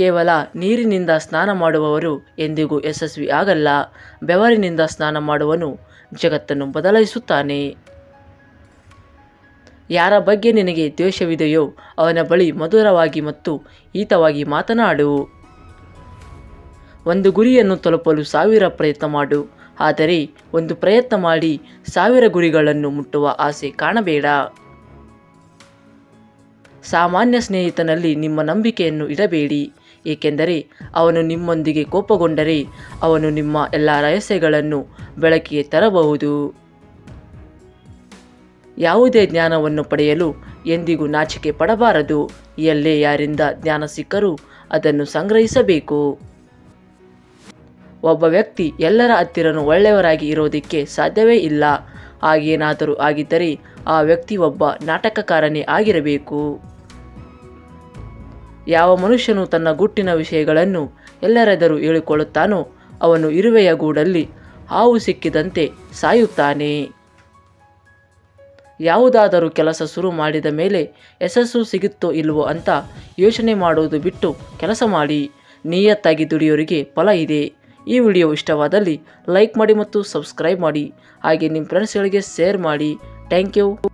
ಕೇವಲ ನೀರಿನಿಂದ ಸ್ನಾನ ಮಾಡುವವರು ಎಂದಿಗೂ ಯಶಸ್ವಿ ಆಗಲ್ಲ. ಬೆವರಿನಿಂದ ಸ್ನಾನ ಮಾಡುವನು ಜಗತ್ತನ್ನು ಬದಲಾಯಿಸುತ್ತಾನೆ. ಯಾರ ಬಗ್ಗೆ ನಿನಗೆ ದ್ವೇಷವಿದೆಯೋ ಅವನ ಬಳಿ ಮಧುರವಾಗಿ ಮತ್ತು ಹಿತವಾಗಿ ಮಾತನಾಡು. ಒಂದು ಗುರಿಯನ್ನು ತಲುಪಲು ಸಾವಿರ ಪ್ರಯತ್ನ ಮಾಡು. ಆದರೆ ಒಂದು ಪ್ರಯತ್ನ ಮಾಡಿ ಸಾವಿರ ಗುರಿಗಳನ್ನು ಮುಟ್ಟುವ ಆಸೆ ಕಾಣಬೇಡ. ಸಾಮಾನ್ಯ ಸ್ನೇಹಿತನಲ್ಲಿ ನಿಮ್ಮ ನಂಬಿಕೆಯನ್ನು ಇಡಬೇಡಿ. ಏಕೆಂದರೆ ಅವನು ನಿಮ್ಮೊಂದಿಗೆ ಕೋಪಗೊಂಡರೆ ಅವನು ನಿಮ್ಮ ಎಲ್ಲ ರಹಸ್ಯಗಳನ್ನು ಬೆಳಕಿಗೆ ತರಬಹುದು. ಯಾವುದೇ ಜ್ಞಾನವನ್ನು ಪಡೆಯಲು ಎಂದಿಗೂ ನಾಚಿಕೆ ಪಡಬಾರದು. ಎಲ್ಲೇ ಯಾರಿಂದ ಜ್ಞಾನ ಸಿಕ್ಕರೂ ಅದನ್ನು ಸಂಗ್ರಹಿಸಬೇಕು. ಒಬ್ಬ ವ್ಯಕ್ತಿ ಎಲ್ಲರ ಹತ್ತಿರನೂ ಒಳ್ಳೆಯವರಾಗಿ ಇರೋದಕ್ಕೆ ಸಾಧ್ಯವೇ ಇಲ್ಲ. ಹಾಗೇನಾದರೂ ಆಗಿದ್ದರೆ ಆ ವ್ಯಕ್ತಿ ಒಬ್ಬ ನಾಟಕಕಾರನೇ ಆಗಿರಬೇಕು. ಯಾವ ಮನುಷ್ಯನು ತನ್ನ ಗುಟ್ಟಿನ ವಿಷಯಗಳನ್ನು ಎಲ್ಲರೆದರೂ ಹೇಳಿಕೊಳ್ಳುತ್ತಾನೋ ಅವನು ಇರುವೆಯ ಗೂಡಲ್ಲಿ ಹಾವು ಸಿಕ್ಕಿದಂತೆ ಸಾಯುತ್ತಾನೆ. ಯಾವುದಾದರೂ ಕೆಲಸ ಶುರು ಮಾಡಿದ ಮೇಲೆ ಯಶಸ್ಸು ಸಿಗುತ್ತೋ ಇಲ್ವೋ ಅಂತ ಯೋಚನೆ ಮಾಡುವುದು ಬಿಟ್ಟು ಕೆಲಸ ಮಾಡಿ. ನಿಯತ್ತಾಗಿ ದುಡಿಯೋರಿಗೆ ಫಲ ಇದೆ. ಈ ವಿಡಿಯೋ ಇಷ್ಟವಾದಲ್ಲಿ ಲೈಕ್ ಮಾಡಿ ಮತ್ತು ಸಬ್ಸ್ಕ್ರೈಬ್ ಮಾಡಿ. ಹಾಗೆ ನಿಮ್ಮ ಫ್ರೆಂಡ್ಸ್ಗಳಿಗೆ ಶೇರ್ ಮಾಡಿ. Thank you.